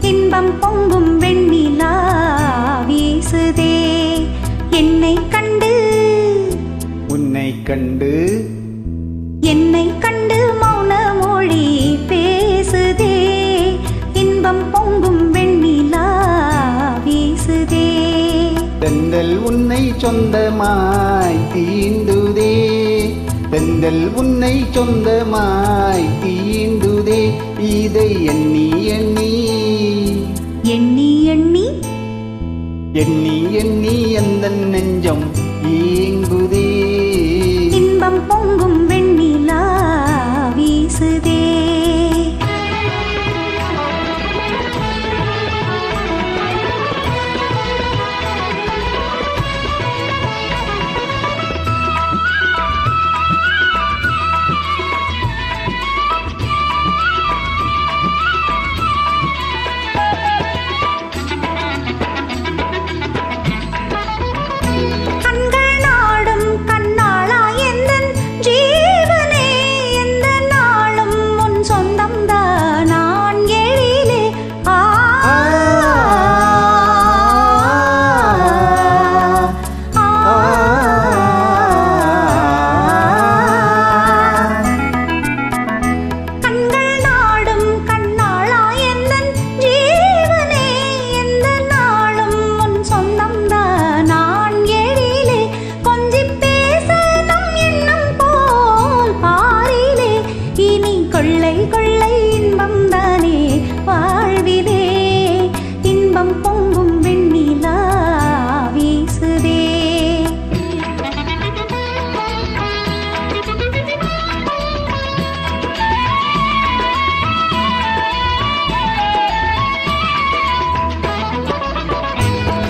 இன்பம் பொங்கும் வெண்ணிலா வீசுதே. என்னை கண்டு. உன்னை கண்டு. என்னை கண்டு மௌன மொழி பேசுதே. இன்பம் பொங்கும் வெண்ணிலா வீசுதே. தென்றல் உன்னை சொந்தமாய் தீண்டுதே. தென்றல் உன்னை சொந்தமாய் தீண்டுதே இதை எண்ணி எண்ணி. எண்ணி எண்ணி? எண்ணி எண்ணி எந்த நெஞ்சம் ஏங்குதே. இன்பம் பொங்கும்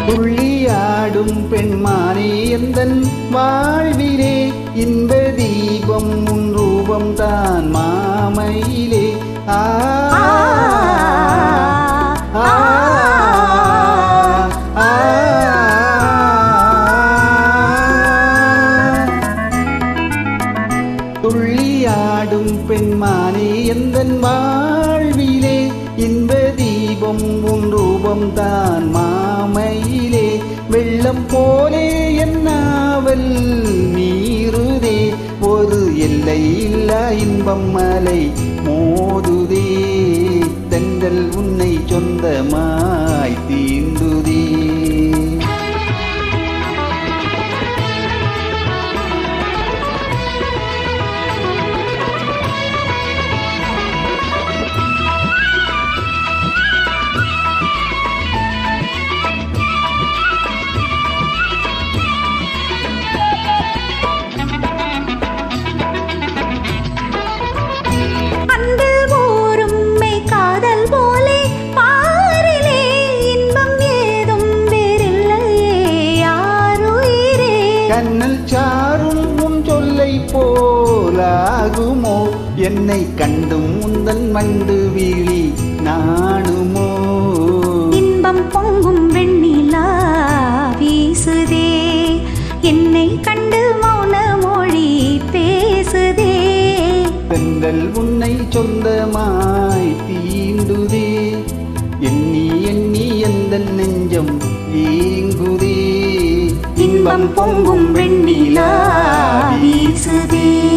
துள்ளியாடும் பெண்மானே எந்தன் வாழ்விலே இன்ப தீபம் உன் ரூபம் தான் மாமையிலே. ஆ துள்ளியாடும் பெண்மானே எந்தன் வாழ்விலே இன்ப தீபம் உன் ரூபம் தான் மா வெள்ளம் போலே என்னாவல் நீருதே ஒரு எல்லை இல்லா இன்பம் மலை மோதுதே. தங்கள் உன்னை சொந்தமா சாரும் உன் சொல்லை போலாகுமோ? என்னை கண்டும் உந்தன் மண்டு விழி நாணுமோ? இன்பம் பொங்கும் வெண்ணிலா வீசுதே. என்னை கண்டு மௌன மொழி பேசுதே. பெண்கள் உன்னை சொந்தமாய் தீண்டுதே. எண்ணி எண்ணி எந்த நெஞ்சம் பொங்கும் வெண்ணிலா வீசுதே.